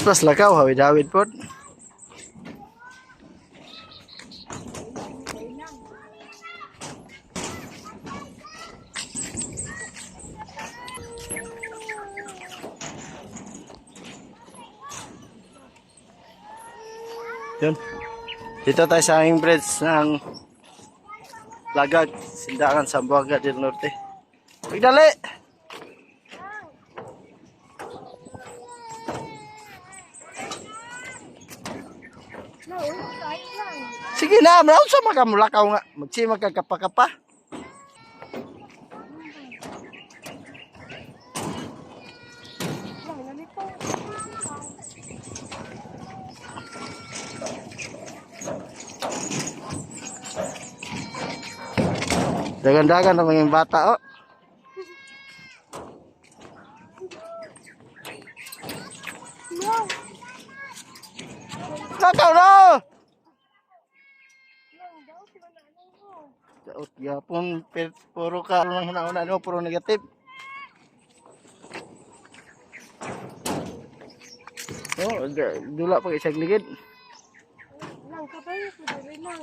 Pas lakaw, hawid-hawid po. Yun. Dito tayo sa aming bridge ng Lagag, Sindakan, Sambuanga del Norte. Pagdali! Sige na, maraw sa makamulakaw nga. Magsi magkakapa-kapa. Dagan-dagan ang mga bata, oh. Lakaw na! Daot yapon, puro ka lang hinauna no, puro negative. Oh, dula pa isang ligid. Lang ka ba yun? Pwede lang.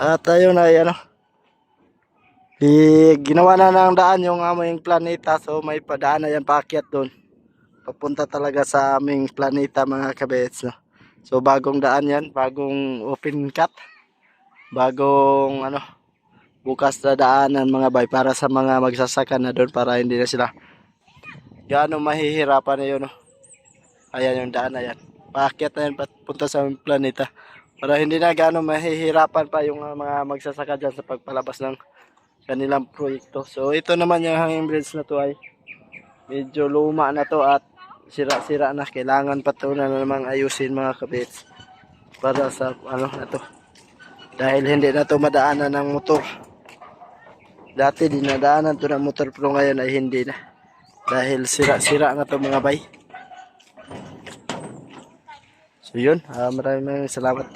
At ayun ay ano. Di, ginawa na ng daan yung aming planeta so may padaan na yan paakyat doon. Papunta talaga sa aming planeta mga kabets. No? So bagong daan yan, bagong open cut. Bagong ano, bukas na daanan mga bay para sa mga magsasaka na doon para hindi na sila gaano mahihirapan na yun. No? Ayan yung daan na yan. Paakyat na yan papunta sa aming planeta. Para hindi na gaano mahihirapan pa yung uh, mga magsasaka dyan sa pagpalabas ng kanilang proyekto. So ito naman yung hanging bridge na to ay medyo luma na to at sira-sira na. Kailangan pa to na namang ayusin mga kabits para sa ano na to. Dahil hindi na to madaanan ng motor. Dati dinadaanan to ng motor pero ngayon ay hindi na. Dahil sira-sira na to mga bay. So yun, ah, maraming maraming salamat.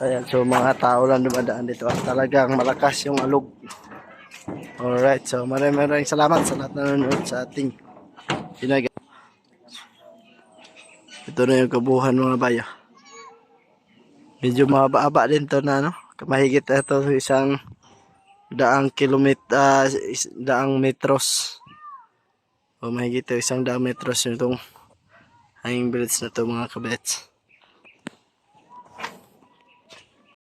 Ayan, so mga tao lang dumadaan dito at talagang malakas yung alog. Alright, so maraming maraming salamat sa lahat na nanonood sa ating ginagawa. Ito na yung kabuhan mga bayo. Medyo mahaba-haba din to na no. Mahigit na to isang daang kilometer, daang metros. O mahigit isang daang metros yung itong hanging bridge na to mga kabets.